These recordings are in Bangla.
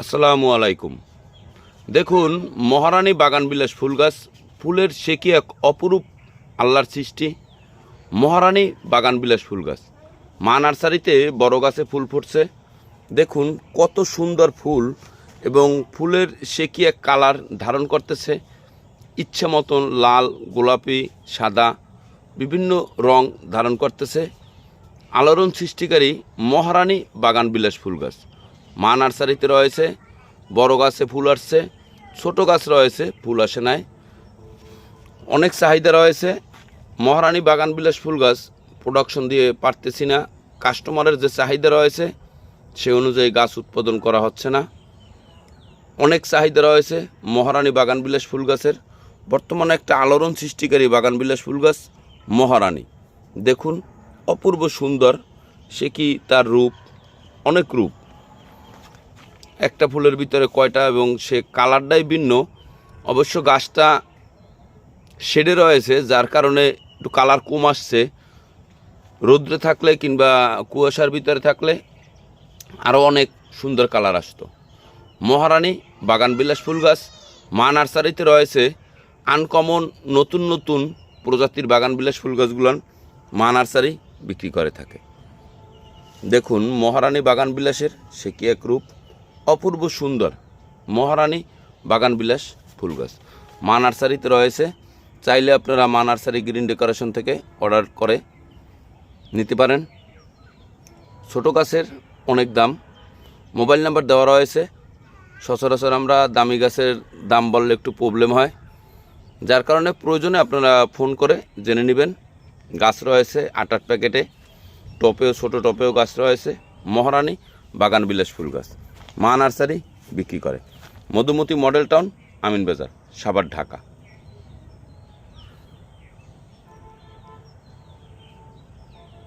আসসালামু আলাইকুম। দেখুন, মহারানী বাগানবিলাস ফুল গাছ ফুলের সে কি এক অপরূপ আল্লাহর সৃষ্টি? মহারানী বাগানবিলাস ফুল গাছ মা নার্সারিতে বড় গাছে ফুল ফুটছে। দেখুন, কত সুন্দর ফুল এবং ফুলের সে কি এক কালার ধারণ করতেছে। ইচ্ছে মতন লাল, গোলাপি, সাদা, বিভিন্ন রং ধারণ করতেছে। আলোড়ন সৃষ্টিকারী মহারানী বাগানবিলাস ফুল গাছ মা নার্সারিতে রয়েছে, বড় গাছে ফুল আসছে, ছোট গাছ রয়েছে, ফুল আসে নাই। অনেক চাহিদা রয়েছে। মহারানী বাগান বিলাস ফুল গাছ প্রোডাকশন দিয়ে পারতেছি না। কাস্টমারের যে চাহিদা রয়েছে, সে অনুযায়ী গাছ উৎপাদন করা হচ্ছে না। অনেক চাহিদা রয়েছে মহারানী বাগানবিলাস ফুল গাছের। বর্তমানে একটা আলোড়ন সৃষ্টিকারী বাগান বিলাস ফুল গাছ মহারানী। দেখুন, অপূর্ব সুন্দর। সে কি তার রূপ? অনেক রূপ। একটা ফুলের ভিতরে কয়টা এবং সে কালারটাই ভিন্ন। অবশ্য গাছটা শেডে রয়েছে, যার কারণে একটু কালার কম আসছে। রৌদ্রে থাকলে কিংবা কুয়াশার ভিতরে থাকলে আরও অনেক সুন্দর কালার আসতো। মহারানী বাগান বিলাস ফুল গাছ মা নার্সারিতে রয়েছে। আনকমন নতুন নতুন প্রজাতির বাগান বিলাস ফুল গাছগুলান মা নার্সারি বিক্রি করে থাকে। দেখুন, মহারানী বাগান বিলাসের সে কি এক রূপ? অপূর্ব সুন্দর মহারানী বাগানবিলাস ফুল গাছ মা নার্সারিতে রয়েছে। চাইলে আপনারা মা নার্সারি গ্রিন ডেকোরেশন থেকে অর্ডার করে নিতে পারেন। ছোটো গাছের অনেক দাম। মোবাইল নাম্বার দেওয়া রয়েছে। সচরাচর আমরা দামি গাছের দাম বললে একটু প্রবলেম হয়। যার কারণে প্রয়োজনে আপনারা ফোন করে জেনে নেবেন। গাছ রয়েছে আট আট প্যাকেটে। টপেও, ছোট টপেও গাছ রয়েছে। মহারানী বাগান বিলাস ফুল গাছ মা নার্সারি বিক্রি করে। Madhumati model town, Amin Bazar, Savar, Dhaka.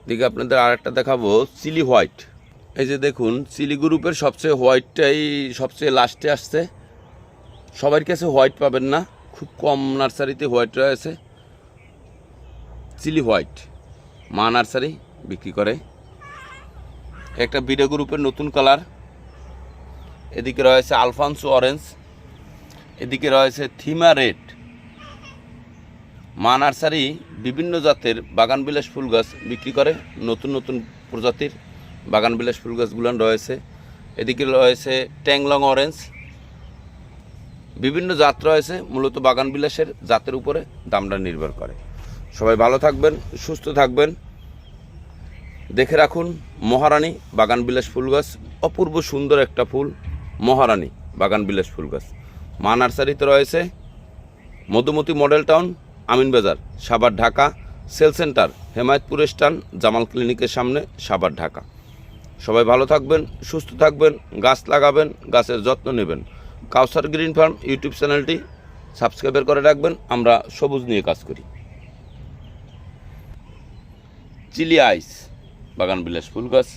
দিকে আপনাদের আরেকটা দেখাবো চিলি হোয়াইট। এই যে দেখুন চিলি গ্রুপের সবচেয়ে হোয়াইটটাই, সবচেয়ে লাস্টে আসছে। সবার কাছে হোয়াইট পাবেন না, খুব কম নার্সারিতে হোয়াইট রয়েছে। চিলি হোয়াইট, মা নার্সারি বিক্রি করে। একটা বিডে গ্রুপের নতুন কালার। এদিকে রয়েছে আলফানসো অরেঞ্জ, এদিকে রয়েছে থিমা রেড। মা নার্সারি বিভিন্ন জাতের বাগানবিলাস ফুল গাছ বিক্রি করে, নতুন নতুন প্রজাতির বাগানবিলাস ফুল গাছগুলো রয়েছে। এদিকে রয়েছে ট্যাংলং অরেঞ্জ, বিভিন্ন জাত রয়েছে, মূলত বাগানবিলাসের জাতের উপরে দামটা নির্ভর করে। সবাই ভালো থাকবেন, সুস্থ থাকবেন। দেখে রাখুন, মহারানী বাগানবিলাস ফুল গাছ, অপূর্ব সুন্দর একটা ফুল। মহারানী বাগানবিলাস ফুল গাছ মা নার্সারিতে রয়েছে Madhumati model town, Amin Bazar, Savar Dhaka, sale centre, Hemayetpur স্টান জামাল ক্লিনিকের সামনে সাবার ঢাকা। সবাই ভালো থাকবেন, সুস্থ থাকবেন, গাছ লাগাবেন, গাছের যত্ন নেবেন। কাউসার গ্রিন ফার্ম ইউটিউব চ্যানেলটি সাবস্ক্রাইবার করে রাখবেন, আমরা সবুজ নিয়ে কাজ করি। চিলি আইস, বাগান বিলাস ফুল গাছ